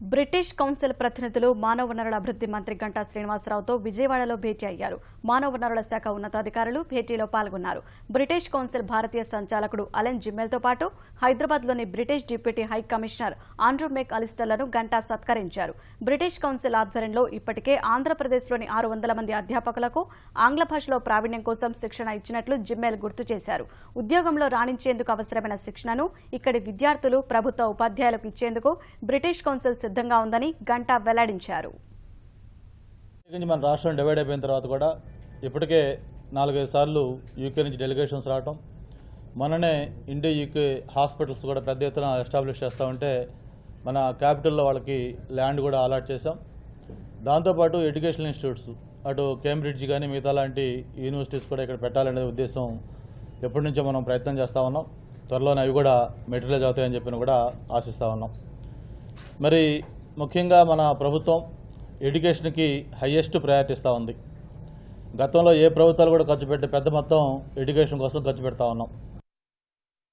British council ప్రతినిధులు మానవ వనరుల అభివృద్ధి మంత్రి గంటా శ్రీనివాసరావుతో విజయవాడలో భేటీ అయ్యారు. మానవ వనరుల శాఖ ఉన్నతాధికారులు భేటీలో పాల్గొన్నారు. బ్రిటిష్ కౌన్సిల్ భారతీయ సంచాలకుడు అలెన్ జిమ్మెల్తో పాటు హైదరాబాద్లోని British deputy high commissioner Andrew మెక్ అలిస్టర్లను గంటా సత్కరించారు. బ్రిటిష్ కౌన్సిల్ ఆధ్వర్యంలో ఇప్పటికే ఆంధ్రప్రదేశ్లోని ఆరు వందల మంది అధ్యాపకులకు ఆంగ్ల భాషలో ప్రావీణ్యం కోసం శిక్షణ ఇచ్చినట్లు జిమ్మెల్ గుర్తు చేశారు. ఉద్యోగంలో రాణించేందుకు అవసరమైన శిక్షణను ఇక్కడి విద్యార్థులు ప్రభుత్వ ఉపాధ్యాయులకు ఇచ్చేందుకు బ్రిటిష్ కౌన్సిల్ సిద్ధంగా ఉందని గంటా వెల్లడించారు. మన రాష్ట్రం డివైడ్ అయిపోయిన తర్వాత కూడా ఇప్పటికే నాలుగైదు సార్లు యూకే నుంచి డెలిగేషన్స్ రావటం మొన్ననే ఇండియా యూకే హాస్పిటల్స్ కూడా పెద్ద ఎత్తున ఎస్టాబ్లిష్ చేస్తూ ఉంటే మన క్యాపిటల్లో వాళ్ళకి ల్యాండ్ కూడా అలాట్ చేసాం దాంతోపాటు ఎడ్యుకేషనల్ ఇన్స్టిట్యూట్స్ అటు కేంబ్రిడ్జ్ కానీ మిగతా లాంటి యూనివర్సిటీస్ కూడా ఇక్కడ పెట్టాలనే ఉద్దేశం ఎప్పటి నుంచో మనం ప్రయత్నం చేస్తూ ఉన్నాం. త్వరలోనే అవి కూడా మెటీరియల్ అవుతాయని చెప్పిన కూడా ఆశిస్తూ ఉన్నాం. మరి ముఖ్యంగా మన ప్రభుత్వం ఎడ్యుకేషన్కి హయ్యెస్ట్ ప్రయారిటీ ఇస్తూ ఉంది. గతంలో ఏ ప్రభుత్వాలు కూడా ఖర్చు పెట్టి పెద్ద మొత్తం ఎడ్యుకేషన్ కోసం ఖర్చు పెడతా ఉన్నాం.